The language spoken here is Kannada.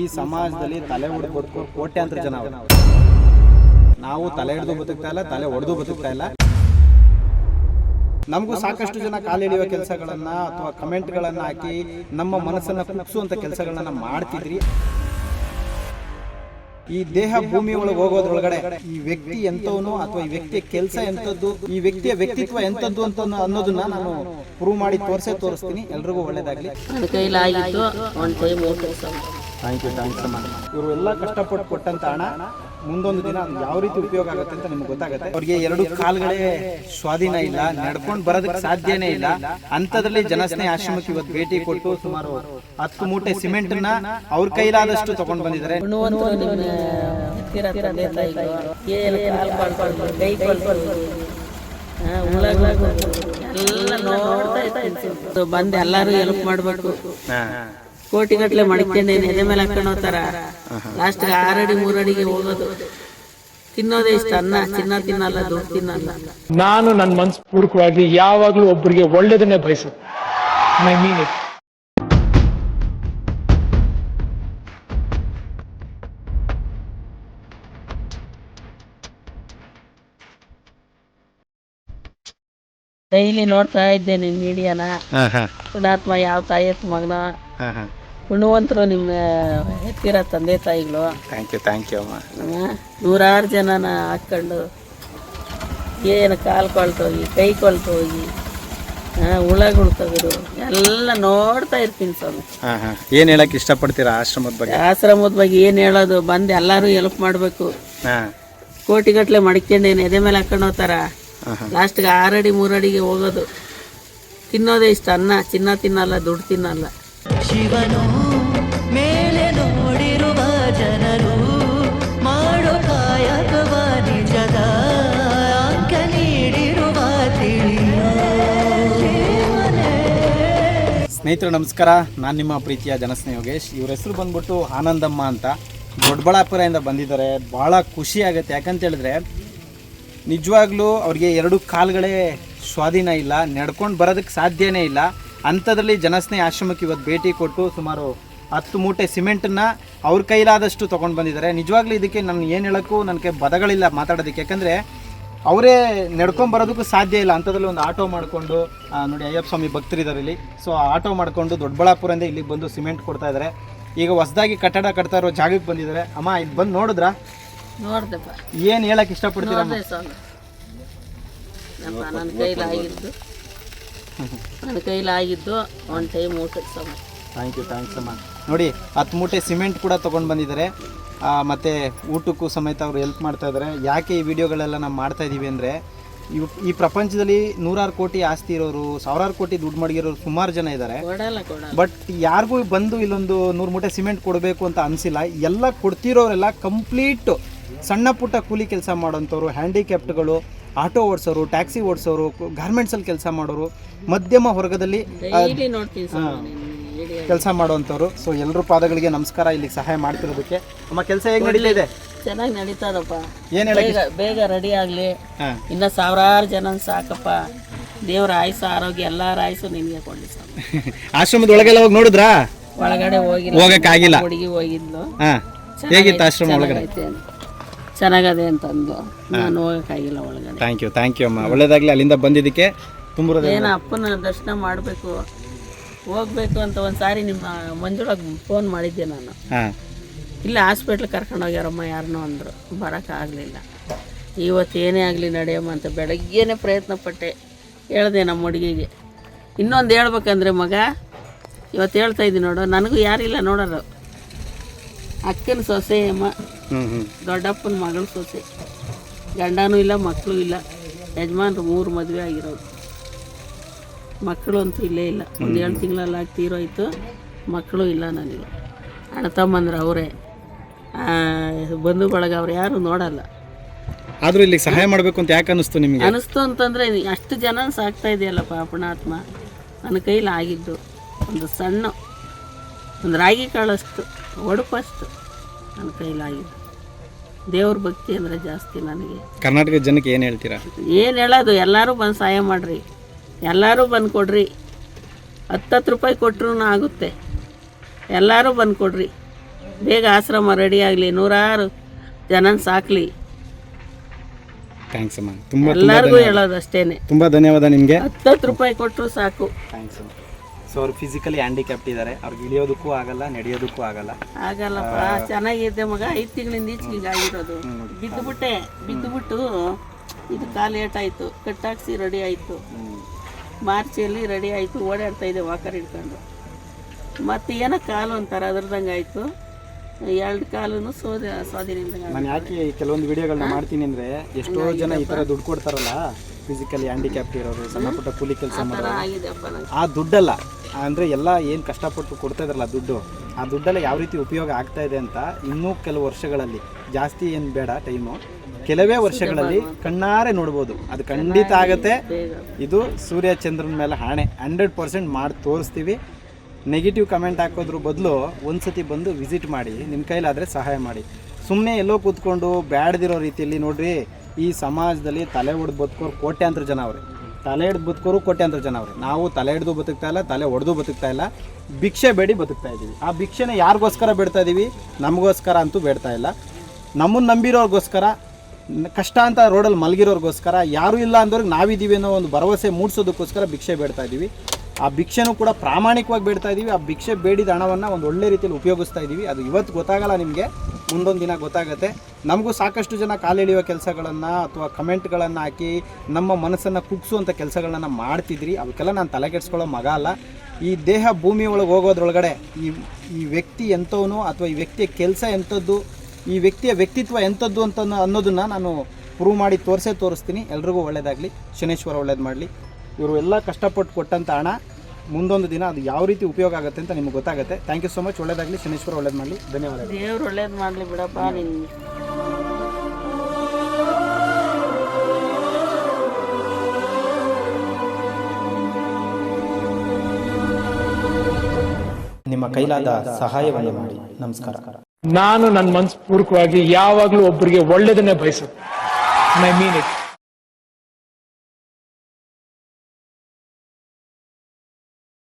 ಈ ಸಮಾಜದಲ್ಲಿ ತಲೆ ಹೊಡೆದು ಬದುಕೋ ಕೋಟ್ಯಾಂತರ ಜನ. ನಾವು ತಲೆ ಹಿಡಿದು ಬದುಕ್ತಾ ಇಲ್ಲ, ತಲೆ ಹೊಡೆದು ಬದುಕ್ತಾ ಇಲ್ಲ. ನಮಗೂ ಸಾಕಷ್ಟು ಜನ ಕಾಲೆಳೆಯುವ ಕೆಲಸಗಳನ್ನ ಅಥವಾ ಕಮೆಂಟ್ಗಳನ್ನ ಹಾಕಿ ನಮ್ಮ ಮನಸ್ಸನ್ನ ಕುಗ್ಸುವಂತ ಕೆಲಸಗಳನ್ನ ಮಾಡ್ತಿದ್ರಿ. ಈ ದೇಹ ಭೂಮಿ ಒಳಗೆ ಹೋಗೋದ್ರೊಳಗಡೆ ಈ ವ್ಯಕ್ತಿ ಎಂತವನು ಅಥವಾ ಈ ವ್ಯಕ್ತಿಯ ಕೆಲಸ ಎಂತದ್ದು ಈ ವ್ಯಕ್ತಿಯ ವ್ಯಕ್ತಿತ್ವ ಎಂತದ್ದು ಅಂತ ಅನ್ನೋದನ್ನ ನಾನು ಪ್ರೂವ್ ಮಾಡಿ ತೋರಿಸೇ ತೋರಿಸ್ತೀನಿ. ಎಲ್ರಿಗೂ ಒಳ್ಳೇದಾಗ್ಲಿ. ಥ್ಯಾಂಕ್ ಯು ಥ್ಯಾಂಕ್ಸ್ ಅಮ್ಮ ಇವರು ಎಲ್ಲ ಕಷ್ಟಪಟ್ಟು ಕೊಟ್ಟಂತ ಹಣ ಮುಂದೊಂದು ದಿನ ಅದು ಯಾವ ರೀತಿ ಉಪಯೋಗ ಆಗುತ್ತೆ ಅಂತ ನಿಮ್ಗೆ ಗೊತ್ತಾಗುತ್ತೆ. ಅವ್ರಿಗೆ ಎರಡು ಕಾಲ್ಗಳೇ ಸ್ವಾಧೀನ ಇಲ್ಲ ನಡ್ಕೊಂಡು ಬರೋದಕ್ಕೆ ಸಾಧ್ಯನೇ ಇಲ್ಲ. ಅಂಥದ್ರಲ್ಲಿ ಜನಸ್ನೇಹ ಆಶ್ರಮಕ್ಕೆ ಇವತ್ತು ಭೇಟಿ ಕೊಟ್ಟು ಸುಮಾರು ಹತ್ತು ಮೂಟೆ ಸಿಮೆಂಟ್ನ ಅವ್ರ ಕೈಲಾದಷ್ಟು ತಗೊಂಡು ಬಂದಿದ್ದಾರೆ. ಬಂದು ಎಲ್ಲರೂ ಹೆಲ್ಪ್ ಮಾಡಬೇಕು. ಕೋಟಿಗಟ್ಲೆ ಮಡಿಕೆ ಎದೆ ಮೇಲೆ ಹಾಕೊಂಡು ಹೋಗ್ತಾರ ಲಾಸ್ಟ್ಗೆ ಆರಡಿ ಮೂರಡಿಗೆ ಹೋಗೋದು. ತಿನ್ನೋದೇ ಇಷ್ಟ ಅನ್ನ ಚಿನ್ನ ತಿನ್ನಲ್ಲ ದುಡ್ಡು ತಿನ್ನಲ್ಲ. ನಾನು ನನ್ನ ಮನಸ್ಪೂರ್ವಕವಾಗಿ ಯಾವಾಗಲೂ ಒಬ್ಬರಿಗೆ ಒಳ್ಳೇದನ್ನೇ ಬಯಸು ಐ ಮೀನ್ ಇಟ್ ಡೈಲಿ ನೋಡ್ತಾ ಇದ್ದೇನೆ ಮೀಡಿಯಾನ ಗುಣಾತ್ಮ ಯಾವ ತಾಯಿ ಮಗನ. ಉಣ್ಣುವಂತರು ನಿಮ್ಮ ಹೆತ್ತಿರ ತಂದೆ ತಾಯಿಗಳು. ಥ್ಯಾಂಕ್ ಯು ಥ್ಯಾಂಕ್ ಯು ಅಮ್ಮ. ನೂರಾರು ಜನನ ಹಾಕ್ಕೊಂಡು ಏನು ಕಾಲು ಕೊಳ್ತೋಗಿ ಕೈ ಕೊಳ್ತೋಗಿ ಹುಳಗಳು ತೆಗೆದು ಎಲ್ಲ ನೋಡ್ತಾ ಇರ್ತೀನಿ ಸ್ವಾಮಿ. ಹಾಂ ಹಾಂ. ಏನು ಹೇಳಕ್ ಇಷ್ಟಪಡ್ತೀರಾ ಆಶ್ರಮದ ಬಗ್ಗೆ? ಆಶ್ರಮದ ಬಗ್ಗೆ ಏನು ಹೇಳೋದು? ಬಂದು ಎಲ್ಲರೂ ಹೆಲ್ಪ್ ಮಾಡಬೇಕು. ಕೋಟಿಗಟ್ಟಲೆ ಮಡಿಕೊಂಡೇನು ಎದೆ ಮೇಲೆ ಹಾಕೊಂಡು ಹೋಗ್ತಾರ? ಲಾಸ್ಟ್ಗೆ ಆರಡಿ ಮೂರಡಿಗೆ ಹೋಗೋದು. ತಿನ್ನೋದೇ ಇಷ್ಟ. ಅನ್ನ ಚಿನ್ನ ತಿನ್ನಲ್ಲ ದುಡ್ಡು ತಿನ್ನಲ್ಲ. ಶಿವನು ಸ್ನೇಹಿತರು, ನಮಸ್ಕಾರ. ನಾನು ನಿಮ್ಮ ಪ್ರೀತಿಯ ಜನಸ್ನೇಹ ಯೋಗೇಶ್. ಇವ್ರ ಹೆಸರು ಬಂದ್ಬಿಟ್ಟು ಆನಂದಮ್ಮ ಅಂತ. ದೊಡ್ಡಬಳ್ಳಾಪುರದಿಂದ ಬಂದಿದ್ದಾರೆ. ಭಾಳ ಖುಷಿ ಆಗುತ್ತೆ. ಯಾಕಂತ ಹೇಳಿದ್ರೆ, ನಿಜವಾಗ್ಲೂ ಅವ್ರಿಗೆ ಎರಡು ಕಾಲುಗಳೇ ಸ್ವಾಧೀನ ಇಲ್ಲ. ನಡ್ಕೊಂಡು ಬರೋದಕ್ಕೆ ಸಾಧ್ಯನೇ ಇಲ್ಲ. ಅಂಥದ್ರಲ್ಲಿ ಜನಸ್ನೇಹ ಆಶ್ರಮಕ್ಕೆ ಇವತ್ತು ಭೇಟಿ ಕೊಟ್ಟು ಸುಮಾರು ಹತ್ತು ಮೂಟೆ ಸಿಮೆಂಟನ್ನು ಅವ್ರ ಕೈಲಾದಷ್ಟು ತೊಗೊಂಡು ಬಂದಿದ್ದಾರೆ. ನಿಜವಾಗ್ಲೂ ಇದಕ್ಕೆ ನಾನು ಏನು ಹೇಳೋಕ್ಕೂ ನನಗೆ ಪದಗಳಿಲ್ಲ ಮಾತಾಡೋದಕ್ಕೆ. ಯಾಕಂದರೆ ಅವರೇ ನಡ್ಕೊಂಡ್ ಬರೋದಕ್ಕೂ ಸಾಧ್ಯ ಇಲ್ಲ. ಅಂಥದ್ರಲ್ಲಿ ಒಂದು ಆಟೋ ಮಾಡಿಕೊಂಡು ನೋಡಿ ಅಯ್ಯಪ್ಪ ಸ್ವಾಮಿ ಭಕ್ತರಿದ್ದಾರೆ ಇಲ್ಲಿ. ಸೊ ಆಟೋ ಮಾಡಿಕೊಂಡು ದೊಡ್ಡಬಳ್ಳಾಪುರದಿಂದ ಇಲ್ಲಿಗೆ ಬಂದು ಸಿಮೆಂಟ್ ಕೊಡ್ತಾ ಇದ್ದಾರೆ ಈಗ ಹೊಸದಾಗಿ ಕಟ್ಟಡ ಕಟ್ತಾ ಇರೋ ಜಾಗಕ್ಕೆ ಬಂದಿದ್ದಾರೆ. ಅಮ್ಮ ಇಲ್ಲಿ ಬಂದು ನೋಡಿದ್ರಾ? ನೋಡ್ದಪ್ಪ. ಏನು ಹೇಳಕ್ಕೆ ಇಷ್ಟಪಡ್ತೀರಾ ನೋಡ್ದೆ ಸ್ವಾಮಿ. ನಮ್ಮ ನನ್ನ ಕೈಲಾಗಿದ್ದು ನನ್ನ ಕೈಲಾಗಿದ್ದು ಒಂದು ಟೈಮ್ ಊಟಕ್ಕೆ ಸ್ವಾಮಿ. ಥ್ಯಾಂಕ್ ಯು ಥ್ಯಾಂಕ್ಸ್ ಅಮ್ಮ. ನೋಡಿ ಹತ್ತು ಮೂಟೆ ಸಿಮೆಂಟ್ ಕೂಡ ತೊಗೊಂಡು ಬಂದಿದ್ದಾರೆ. ಮತ್ತೆ ಊಟಕ್ಕೂ ಸಮೇತ ಅವರು ಹೆಲ್ಪ್ ಮಾಡ್ತಾ ಇದ್ದಾರೆ ಯಾಕೆ ಈ ವಿಡಿಯೋಗಳೆಲ್ಲ ನಾವು ಮಾಡ್ತಾ ಇದ್ದೀವಿ ಅಂದರೆ ಇವ್ ಈ ಪ್ರಪಂಚದಲ್ಲಿ ನೂರಾರು ಕೋಟಿ ಆಸ್ತಿ ಇರೋರು ಸಾವಿರಾರು ಕೋಟಿ ದುಡ್ಡು ಮಡಗಿರೋರು ಸುಮಾರು ಜನ ಇದ್ದಾರೆ ಬಟ್ ಯಾರಿಗೂ ಬಂದು ಇಲ್ಲೊಂದು ನೂರು ಮೂಟೆ ಸಿಮೆಂಟ್ ಕೊಡಬೇಕು ಅಂತ ಅನಿಸಿಲ್ಲ. ಎಲ್ಲ ಕೊಡ್ತಿರೋರೆಲ್ಲ ಕಂಪ್ಲೀಟ್ ಸಣ್ಣ ಪುಟ್ಟ ಕೂಲಿ ಕೆಲಸ ಮಾಡೋಂಥವ್ರು ಹ್ಯಾಂಡಿಕ್ಯಾಪ್ಟ್ಗಳು ಆಟೋ ಓಡಿಸೋರು ಟ್ಯಾಕ್ಸಿ ಓಡಿಸೋರು ಗಾರ್ಮೆಂಟ್ಸಲ್ಲಿ ಕೆಲಸ ಮಾಡೋರು ಮಧ್ಯಮ ವರ್ಗದಲ್ಲಿ ಕೆಲಸ ಮಾಡುವಂಥವ್ರು. ಸೊ ಎಲ್ಲರೂ ಪಾದಗಳಿಗೆ ನಮಸ್ಕಾರ ಇಲ್ಲಿಗೆ ಸಹಾಯ ಮಾಡ್ತಿರೋದಕ್ಕೆ. ನಮ್ಮ ಕೆಲಸ ಹೇಗೆ ನಡೀತಾ ಇದೆ? ಚೆನ್ನಾಗಿ ನಡೀತದಪ್ಪ. ಏನು ಬೇಗ ಬೇಗ ರೆಡಿ ಆಗಲಿ. ಇನ್ನ ಸಾವಿರಾರು ಜನ ಸಾಕಪ್ಪ. ದೇವ್ರ ಆಯುಸ ಆರೋಗ್ಯ ಎಲ್ಲರ ಆಯುಸು ನಿಮಗೆ ಕೊಡಲಿ ಆಶ್ರಮದ ಒಳಗೆಲ್ಲ ಹೋಗಿ ನೋಡಿದ್ರಾ? ಒಳಗಡೆ ಹೋಗಿ ಹೋಗಕ್ಕಾಗಿಲ್ಲ. ಹುಡುಗಿ ಹೋಗಿದ್ಲು. ಹೇಗಿತ್ತು ಆಶ್ರಮ ಒಳಗಡೆ. ಚೆನ್ನಾಗದೆ ಅಂತಂದು. ನಾನು ಹೋಗಕ್ಕಾಗಿಲ್ಲ ಒಳಗಡೆ. ಥ್ಯಾಂಕ್ ಯು ಥ್ಯಾಂಕ್ ಯು ಅಮ್ಮ. ಒಳ್ಳೇದಾಗಲಿ ಅಲ್ಲಿಂದ ಬಂದಿದ್ದಕ್ಕೆ. ತುಂಬ ಏನೋ ಅಪ್ಪನ ದರ್ಶನ ಮಾಡಬೇಕು. ಹೋಗ್ಬೇಕು ಅಂತ ಒಂದು ಸಾರಿ ನಿಮ್ಮ ಮಂಜುಳಗೆ ಫೋನ್ ಮಾಡಿದ್ದೆ ನಾನು. ಹಾಂ. ಇಲ್ಲ ಹಾಸ್ಪಿಟ್ಲ್ ಕರ್ಕೊಂಡು ಹೋಗ್ಯಾರಮ್ಮ ಯಾರನ್ನೋ ಅಂದರು. ಬರೋಕ್ಕಾಗಲಿಲ್ಲ ಇವತ್ತು ಏನೇ ಆಗಲಿ ನಡೆಯಮ್ಮ ಅಂತ ಬೆಳಗ್ಗೆನೇ ಪ್ರಯತ್ನ ಪಟ್ಟೆ. ಹೇಳಿದೆ ನಮ್ಮ ಹುಡುಗಿಗೆ. ಇನ್ನೊಂದು ಹೇಳ್ಬೇಕಂದ್ರೆ ಮಗ ಇವತ್ತು ಹೇಳ್ತಾ ಇದ್ದೀನಿ ನೋಡು ನನಗೂ ಯಾರಿಲ್ಲ ನೋಡೋರು. ಅಕ್ಕನ ಸೊಸೆ ಅಮ್ಮ. ದೊಡ್ಡಪ್ಪನ ಮಗಳ ಸೊಸೆ. ಗಂಡನೂ ಇಲ್ಲ ಮಕ್ಕಳು ಇಲ್ಲ. ಯಜಮಾನ್ರು ಮೂರು ಮದುವೆ ಆಗಿರೋದು ಮಕ್ಕಳು ಅಂತೂ ಇಲ್ಲೇ ಇಲ್ಲ. ಒಂದು ಏಳು ತಿಂಗಳಲ್ಲಿ ಆಗಿ ತೀರೋಯ್ತು ಮಕ್ಕಳು ಇಲ್ಲ ನನಗೆ. ಅಣ್ಣ ತಮ್ಮಂದ್ರೆ ಅವರೇ. ಬಂಧು ಬಳಗ ಅವ್ರು ಯಾರು ನೋಡಲ್ಲ. ಆದರೂ ಇಲ್ಲಿ ಸಹಾಯ ಮಾಡಬೇಕು ಅಂತ ಯಾಕೆ ಅನಿಸ್ತು ನಿಮಗೆ? ಅನಿಸ್ತು ಅಂತಂದರೆ ಅಷ್ಟು ಜನ ಸಾಕ್ತಾ ಇದೆಯಲ್ಲಪ್ಪ ಪುಣಾತ್ಮ ನನ್ನ ಕೈಲಿ ಆಗಿದ್ದು. ಒಂದು ಸಣ್ಣ ಒಂದು ರಾಗಿ ಕಾಳಷ್ಟು ಒಡಪಷ್ಟು ನನ್ನ ಕೈಲಾಗಿದ್ದು ದೇವ್ರ ಭಕ್ತಿ ಅಂದರೆ ಜಾಸ್ತಿ ನನಗೆ. ಕರ್ನಾಟಕದ ಜನಕ್ಕೆ ಏನು ಹೇಳ್ತೀರಾ? ಏನು ಹೇಳೋದು? ಎಲ್ಲರೂ ಬಂದು ಸಹಾಯ ಮಾಡಿರಿ. ಎಲ್ಲರೂ ಬಂದು ಕೊಡ್ರಿ ಹತ್ತತ್ತು ರೂಪಾಯಿ ಕೊಟ್ರೂ ಆಗುತ್ತೆ. ಎಲ್ಲರೂ ಬಂದು ಕೊಡ್ರಿ ಬೇಗ ಆಶ್ರಮ ರೆಡಿ ಆಗಲಿ ನೂರಾರು ಜನನ ಸಾಕ್ಲಿ. ಥ್ಯಾಂಕ್ಸ್ ಅಮ್ಮ. ತುಂಬ ಎಲ್ಲರಿಗೂ ಹೇಳೋದು ಅಷ್ಟೇನೆ ತುಂಬ ಧನ್ಯವಾದ ನಿಮಗೆ. ಹತ್ತತ್ತು ರೂಪಾಯಿ ಕೊಟ್ಟರು ಸಾಕು. ಥ್ಯಾಂಕ್ಸ್ ಸೊ ಅವ್ರು ಫಿಸಿಕಲಿ ಹ್ಯಾಂಡಿಕ್ಯಾಪ್ಟ್ ಇದ್ದಾರೆ ಅವ್ರಿಗೆ ಇಳಿಯೋದಕ್ಕೂ ಆಗಲ್ಲ ನಡೆಯೋದಕ್ಕೂ ಆಗಲ್ಲ. ಆಗಲ್ಲಪ್ಪ. ಚೆನ್ನಾಗಿದೆ ಮಗ. ಐದು ತಿಂಗಳಿಂದ ಈಚೆಗೆ ಆಗಿರೋದು. ಬಿದ್ದುಬಿಟ್ಟೆ. ಬಿದ್ದುಬಿಟ್ಟು ಇದು ಕಾಲು ಏಟಾಯ್ತು ಕಟ್ಟಾಕ್ಸಿ ರೆಡಿ ಆಯಿತು. ಮಾರ್ಚಲ್ಲಿ ರೆಡಿ ಆಯಿತು ಓಡಾಡ್ತಾ ಇದೆ ವಾಕರ್ ಹಿಡ್ಕೊಂಡು. ಮತ್ತೆ ಏನೋ ಕಾಲು ಅಂತಾರೆ ಅದ್ರದಂಗೆ ಆಯಿತು. ಎರಡು ಕಾಲು ಸೋದ ನಾನು ಯಾಕೆ ಕೆಲವೊಂದು ವಿಡಿಯೋಗಳನ್ನ ಮಾಡ್ತೀನಿ ಅಂದರೆ ಎಷ್ಟೋ ಜನ ಈ ಥರ ದುಡ್ಡು ಕೊಡ್ತಾರಲ್ಲ ಫಿಸಿಕಲಿ ಹ್ಯಾಂಡಿಕ್ಯಾಪ್ಟ್ ಇರೋರು ಸಣ್ಣ ಪುಟ್ಟ ಕೂಲಿ ಕೆಲಸ ಮಾಡೋರು. ಆ ದುಡ್ಡಲ್ಲ ಅಂದರೆ ಎಲ್ಲ ಏನು ಕಷ್ಟಪಟ್ಟು ಕೊಡ್ತಾ ಇದ್ರಲ್ಲ ದುಡ್ಡು. ಆ ದುಡ್ಡೆಲ್ಲ ಯಾವ ರೀತಿ ಉಪಯೋಗ ಆಗ್ತಾ ಇದೆ ಅಂತ ಇನ್ನೂ ಕೆಲವು ವರ್ಷಗಳಲ್ಲಿ. ಜಾಸ್ತಿ ಏನು ಬೇಡ ಟೈಮು ಕೆಲವೇ ವರ್ಷಗಳಲ್ಲಿ ಕಣ್ಣಾರೆ ನೋಡ್ಬೋದು. ಅದು ಖಂಡಿತ ಆಗತ್ತೆ. ಇದು ಸೂರ್ಯ ಚಂದ್ರನ ಮೇಲೆ ಹಾಣೆ. ಹಂಡ್ರೆಡ್ ಪರ್ಸೆಂಟ್ ಮಾಡಿ ತೋರಿಸ್ತೀವಿ. ನೆಗೆಟಿವ್ ಕಮೆಂಟ್ ಹಾಕೋದ್ರ ಬದಲು ಒಂದ್ಸತಿ ಬಂದು ವಿಸಿಟ್ ಮಾಡಿ. ನಿಮ್ಮ ಕೈಲಾದರೆ ಸಹಾಯ ಮಾಡಿ. ಸುಮ್ಮನೆ ಎಲ್ಲೋ ಕೂತ್ಕೊಂಡು ಬ್ಯಾಡ್ದಿರೋ ರೀತಿಯಲ್ಲಿ ನೋಡ್ರಿ ಈ ಸಮಾಜದಲ್ಲಿ ತಲೆ ಹೊಡೆದು ಬದುಕೋರು ಕೋಟ್ಯಾಂತರ ಜನ ಅವ್ರೆ. ತಲೆ ಹಿಡ್ದು ಬದುಕೋರು ಅಂತ ಜನ ಅವ್ರೆ. ನಾವು ತಲೆ ಹಿಡ್ದು ಬದುಕ್ತಾ ಇಲ್ಲ, ತಲೆ ಹೊಡೆದು ಬದುಕ್ತಾ ಇಲ್ಲ, ಭಿಕ್ಷೆ ಬೇಡಿ ಬದುಕ್ತಾ ಇದ್ದೀವಿ. ಆ ಭಿಕ್ಷೆನ ಯಾರಿಗೋಸ್ಕರ ಬೇಡ್ತಾ ಇದ್ದೀವಿ? ನಮಗೋಸ್ಕರ ಅಂತೂ ಬೇಡ್ತಾ ಇಲ್ಲ. ನಮ್ಮನ್ನು ನಂಬಿರೋರಿಗೋಸ್ಕರ, ಕಷ್ಟ ಅಂತ ರೋಡಲ್ಲಿ ಮಲಗಿರೋರಿಗೋಸ್ಕರ, ಯಾರೂ ಇಲ್ಲ ಅಂದವ್ರಿಗೆ ನಾವಿದ್ದೀವಿ ಅನ್ನೋ ಒಂದು ಭರವಸೆ ಮೂಡಿಸೋದಕ್ಕೋಸ್ಕರ ಭಿಕ್ಷೆ ಬೇಡ್ತಾ ಇದ್ದೀವಿ. ಆ ಭಿಕ್ಷೆನೂ ಕೂಡ ಪ್ರಾಮಾಣಿಕವಾಗಿ ಬೇಡ್ತಾ ಇದ್ದೀವಿ. ಆ ಭಿಕ್ಷೆ ಬೇಡಿದ ಹಣವನ್ನು ಒಂದು ಒಳ್ಳೆ ರೀತಿಯಲ್ಲಿ ಉಪಯೋಗಿಸ್ತಾ ಇದ್ದೀವಿ. ಅದು ಇವತ್ತು ಗೊತ್ತಾಗಲ್ಲ ನಿಮಗೆ. ಮುಂದೊಂದು ದಿನ ಗೊತ್ತಾಗುತ್ತೆ. ನಮಗೂ ಸಾಕಷ್ಟು ಜನ ಕಾಲೆಳೆಯುವ ಕೆಲಸಗಳನ್ನು ಅಥವಾ ಕಮೆಂಟ್ಗಳನ್ನು ಹಾಕಿ ನಮ್ಮ ಮನಸ್ಸನ್ನು ಕುಗ್ಸುವಂಥ ಕೆಲಸಗಳನ್ನ ಮಾಡ್ತಿದ್ರಿ. ಅವಕ್ಕೆಲ್ಲ ನಾನು ತಲೆಕೆಡ್ಸ್ಕೊಳ್ಳೋ ಮಗ ಅಲ್ಲ. ಈ ದೇಹ ಭೂಮಿ ಒಳಗೆ ಹೋಗೋದ್ರೊಳಗಡೆ ಈ ಈ ವ್ಯಕ್ತಿ ಎಂಥವನು ಅಥವಾ ಈ ವ್ಯಕ್ತಿಯ ಕೆಲಸ ಎಂಥದ್ದು, ಈ ವ್ಯಕ್ತಿಯ ವ್ಯಕ್ತಿತ್ವ ಎಂಥದ್ದು ಅಂತ ಅನ್ನೋದನ್ನು ನಾನು ಪ್ರೂವ್ ಮಾಡಿ ತೋರಿಸೇ ತೋರಿಸ್ತೀನಿ. ಎಲ್ರಿಗೂ ಒಳ್ಳೇದಾಗಲಿ. ಶನೇಶ್ವರ ಒಳ್ಳೇದು ಮಾಡಲಿ. ಇವರು ಎಲ್ಲ ಕಷ್ಟಪಟ್ಟು ಕೊಟ್ಟಂಥ ಹಣ ಮುಂದೊಂದು ದಿನ ಅದು ಯಾವ ರೀತಿ ಉಪಯೋಗ ಆಗುತ್ತೆ ಅಂತ ನಿಮ್ಗೆ ಗೊತ್ತಾಗುತ್ತೆ. ಥ್ಯಾಂಕ್ ಯು ಸೊ ಮಚ್ ಒಳ್ಳೇದಾಗಲಿ ಶನೇಶ್ವರ ಒಳ್ಳೇದು ಮಾಡಲಿ. ಧನ್ಯವಾದ ದೇವ್ರು ಒಳ್ಳೇದು ಮಾಡಲಿ ಬಿಡಪ್ಪ ನಿಮ್ಮ ಕೈಲಾದ ಸಹಾಯವನ್ನು ಮಾಡಿ. ನಮಸ್ಕಾರ. ನಾನು ನನ್ನ ಮನಸ್ಪೂರ್ವಕವಾಗಿ ಯಾವಾಗಲೂ ಒಬ್ಬರಿಗೆ ಒಳ್ಳೇದನ್ನೇ ಬಯಸುತ್ತೆ. ಮೈ ಮೀನ್ ಇಟ್